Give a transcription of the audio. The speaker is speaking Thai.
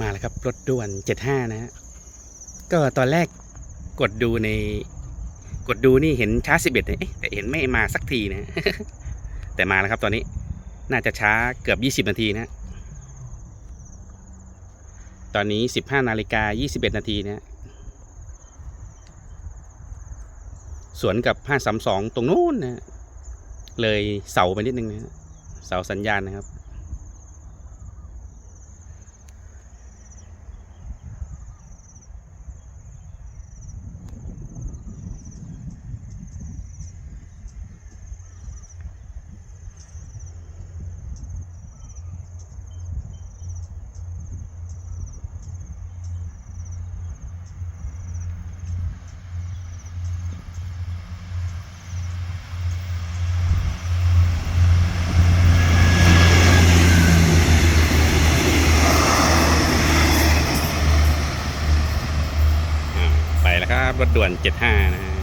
มาแล้วครับ รถด่วน 75 นะฮะก็ตอนแรกกดดูใน กดดูนี่เห็นช้า 11เนี่ยเอ๊ะแต่เห็นไม่มาสักทีนะ แต่มาแล้วครับตอนนี้น่าจะช้าเกือบ 20 นาทีนะ ตอนนี้ 15 นาฬิกา 21 นาทีนะสวนกับ 532 ตรงนู้นนะ เลยเสาไปนิดนึงนะ เสาสัญญาณนะครับ อ่าไปแล้วครับรถด่วน 75 นะฮะ